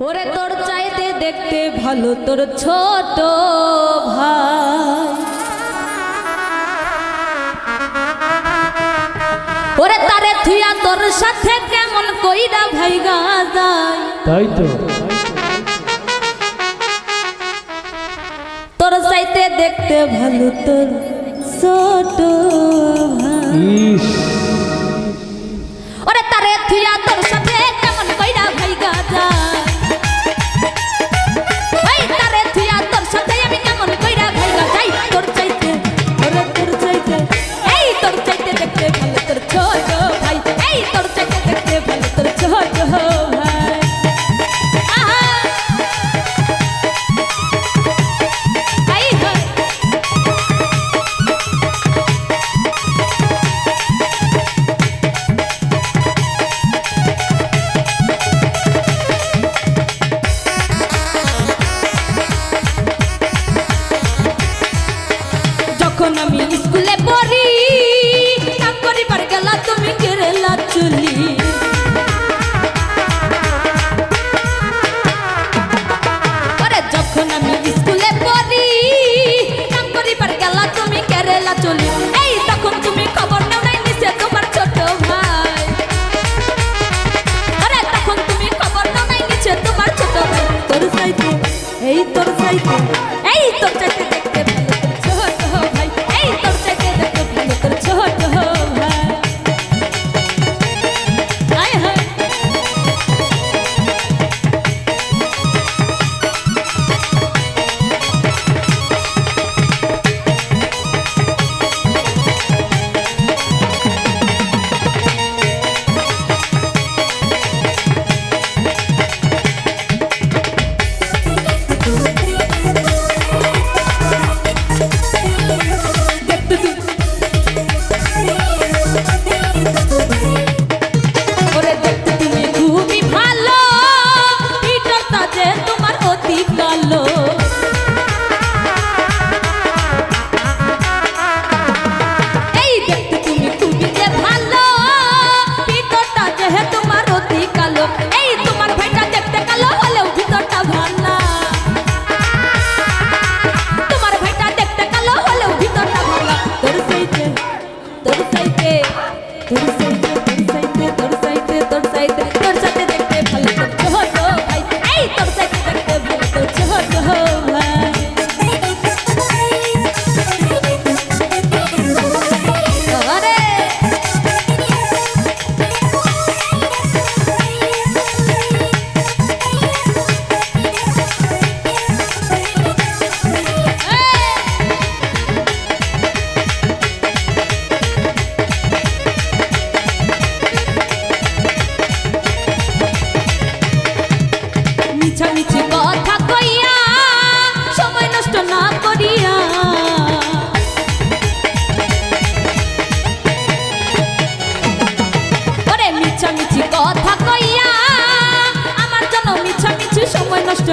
ওরে তোর চাইতে দেখতে ভালো তোর ছোট ভাই। ওরে তারে থুয়া তোর সাথে কেমন কইরা ভাই যায়। তাই তো। তোর চাইতে দেখতে ভালো তোর ছোট ভাই। ওরে তারে থুয়া তোর যখন আমি স্কুলে পড়ি। কাম করিবার গেলা তুমি কেরেলা চুলি। যখন আমি স্কুলে পড়ি কাম করিবার গেলা তুমি কেরেলা চুলি। এই তখন তুমি খবর নাও নাই নিচে তোমার ছোট ভাই। আরে তখন তুমি খবর নাও নাই নিচে তোমার ছোট ভাই। তোর সাইতে, এই তোর সাইতে।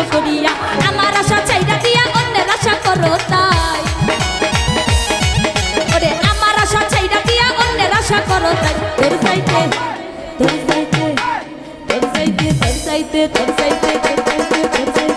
করিয়া আমার আশা চাইরা দিয়া অন্যের আশা করো তাই। ওরে, আমার আশা চাইরা দিয়া অন্যের আশা করো তাই। তোর সাইতে তোর সাইতে তোর সাইতে তোর সাইতে তোর সাইতে তোর সাইতে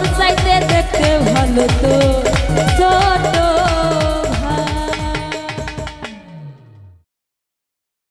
তোর চাইতে দেখতে ভালো তো। তোর